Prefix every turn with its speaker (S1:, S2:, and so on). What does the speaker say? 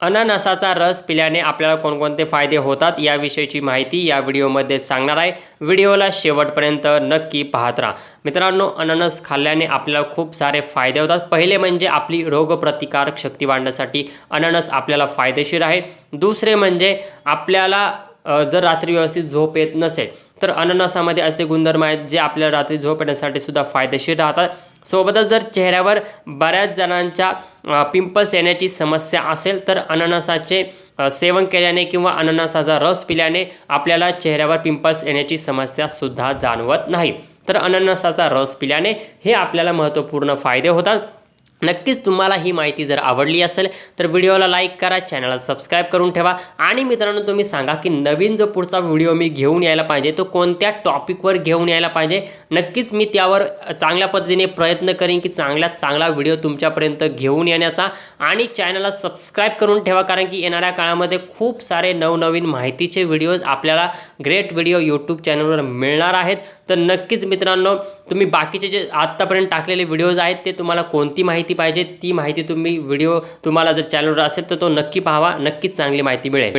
S1: अननसाचा रस पिल्याने आपल्याला कोणकोणते फायदे होतात याविषयीची माहिती या व्हिडिओमध्ये सांगणार आहे. व्हिडिओला शेवटपर्यंत नक्की पाहत राहा. मित्रांनो अननस खाल्ल्याने आपल्याला खूप सारे फायदे होतात. पहिले म्हणजे आपली रोगप्रतिकारक शक्ती वाढण्यासाठी अननस आपल्याला फायदेशीर आहे. दुसरे म्हणजे आपल्याला जर रात्री व्यवस्थित झोप येत नसेल तर अननसामध्ये असे गुणधर्म आहेत जे आपल्याला रात्री झोप येण्यासाठी सुद्धा फायदेशीर राहतात. सोबतच जर चेहऱ्यावर बऱ्याच जणांच्या पिंपल्स येण्याची समस्या असेल तर अननसाचे सेवन केल्याने किंवा अननसाचा रस पिल्याने आपल्याला चेहऱ्यावर पिंपल्स येण्याची समस्यासुद्धा जाणवत नाही. तर अननसाचा रस पिल्याने हे आपल्याला महत्त्वपूर्ण फायदे होतात. नक्कीच तुम्हाला ही माहिती जर आवडली असेल तर व्हिडिओला लाईक करा चॅनलला सबस्क्राईब करून ठेवा. आणि मित्रांनो तुम्ही सांगा की नवीन जो पुढचा व्हिडिओ मी घेऊन यायला पाहिजे तो कोणत्या टॉपिकवर घेऊन यायला पाहिजे? नक्कीच मी त्यावर चांगल्या पद्धतीने प्रयत्न करीन की चांगल्यात चांगला व्हिडिओ तुमच्यापर्यंत घेऊन येण्याचा. आणि चॅनलला सबस्क्राईब करून ठेवा कारण की येणाऱ्या काळामध्ये खूप सारे नवनवीन माहितीचे व्हिडिओज आपल्याला ग्रेट व्हिडिओ यूट्यूब चॅनलवर मिळणार आहेत. तर नक्कीच मित्रांनो तुम्ही बाकीचे जे आत्तापर्यंत टाकलेले व्हिडिओज आहेत ते तुम्हाला कोणती माहिती माहिती पाहिजे ती माहिती तुम्ही व्हिडिओ तुम्हाला जर चॅनलवर असेल तर तो नक्की पाहावा नक्कीच चांगली माहिती मिळेल.